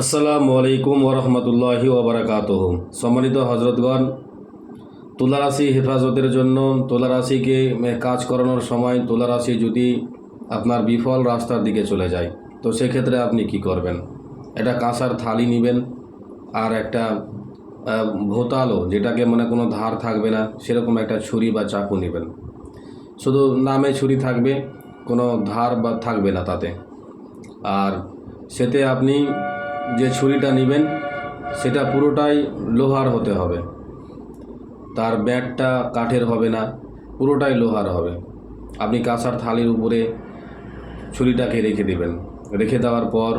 আসসালামু আলাইকুম ওরহমতুল্লাহি ওবরাকাত সম্মানিত হজরতগণ তুলারাশি হেফাজতের জন্য তুলারাশিকে কাজ করানোর সময় তুলারাশি যদি আপনার বিফল রাস্তার দিকে চলে যায়, তো সেক্ষেত্রে আপনি কি করবেন? একটা কাঁসার থালি নেবেন আর একটা ভোতালো, যেটাকে মানে কোনো ধার থাকবে না, সেরকম একটা ছুরি বা চাকু নেবেন। শুধু নামে ছুরি থাকবে, কোনো ধার বা থাকবে না তাতে। আর সেতে আপনি যে ছুরিটা নেবেন, সেটা পুরোটাই লোহার হতে হবে। তার ব্যাটটা কাঠের হবে না, পুরোটাই লোহার হবে। আপনি কাঁসার থালির উপরে ছুরিটাকে রেখে দেবেন। রেখে দেওয়ার পর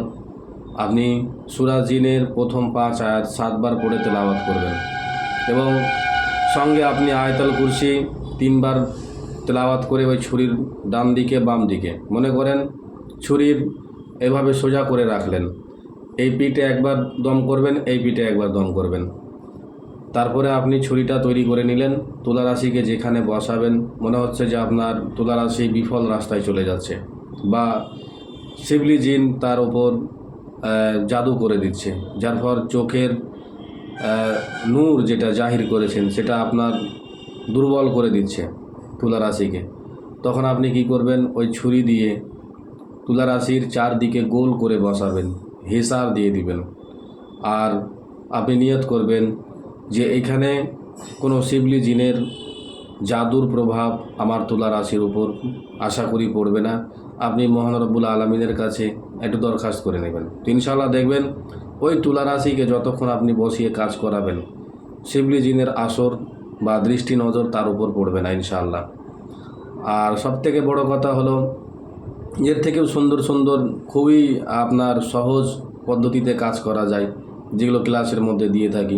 আপনি সুরাজিনের প্রথম পাঁচ আয়াত সাতবার পড়ে তেলাওয়াত করবেন এবং সঙ্গে আপনি আয়তল কুরসি তিনবার তেলাওয়াত করে ওই ছুরির ডান দিকে বাম দিকে। মনে করেন ছুরির এভাবে সোজা করে রাখলেন। এই পিঠে একবার দম করবেন, এই পিঠে একবার দম করবেন। তারপরে আপনি ছুরিটা তৈরি করে নিলেন তুলা রাশিকে যেখানে বসাবেন, মনে হচ্ছে যে আপনার তুলা রাশি বিফল রাস্তায় চলে যাচ্ছে বা শিবলি জিন তার ওপর জাদু করে দিচ্ছে, যার ফল চোখের নূর যেটা জাহির করেছেন সেটা আপনার দুর্বল করে দিচ্ছে তুলা রাশিকে তখন আপনি কি করবেন, ওই ছুরি দিয়ে তুলা রাশির চারদিকে গোল করে বসাবেন। হিসার দিয়ে দিবেন। আর আপনি নিয়ত করবেন যে এখানে কোনো শিবলি জিনের জাদুর প্রভাব আমার তুলা রাশির উপর আশা করি পড়বে না। আপনি মহানরবুল আলমিনের কাছে একটু দরখাস্ত করে নেবেন। তো ইনশাল্লাহ দেখবেন ওই তুলা রাশিকে যতক্ষণ আপনি বসিয়ে কাজ করাবেন, শিবলি জিনের আসর বা দৃষ্টি নজর তার উপর পড়বে না ইনশাআল্লাহ। আর সবথেকে বড় কথা হলো এর থেকেও সুন্দর সুন্দর, খুবই আপনার সহজ পদ্ধতিতে কাজ করা যায়, যেগুলো ক্লাসের মধ্যে দিয়ে থাকি।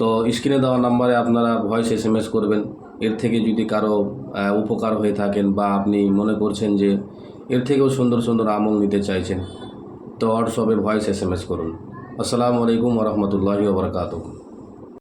তো স্ক্রিনে দেওয়া নাম্বারে আপনারা ভয়েস এস এম এস করবেন। এর থেকে যদি কারও উপকার হয়ে থাকেন বা আপনি মনে করছেন যে এর থেকেও সুন্দর সুন্দর আমল নিতে চাইছেন, তো হোয়াটসঅ্যাপে ভয়েস এস এম এস করুন। আসসালামু আলাইকুম রহমতুল্লাহি ওবরাকাতুহ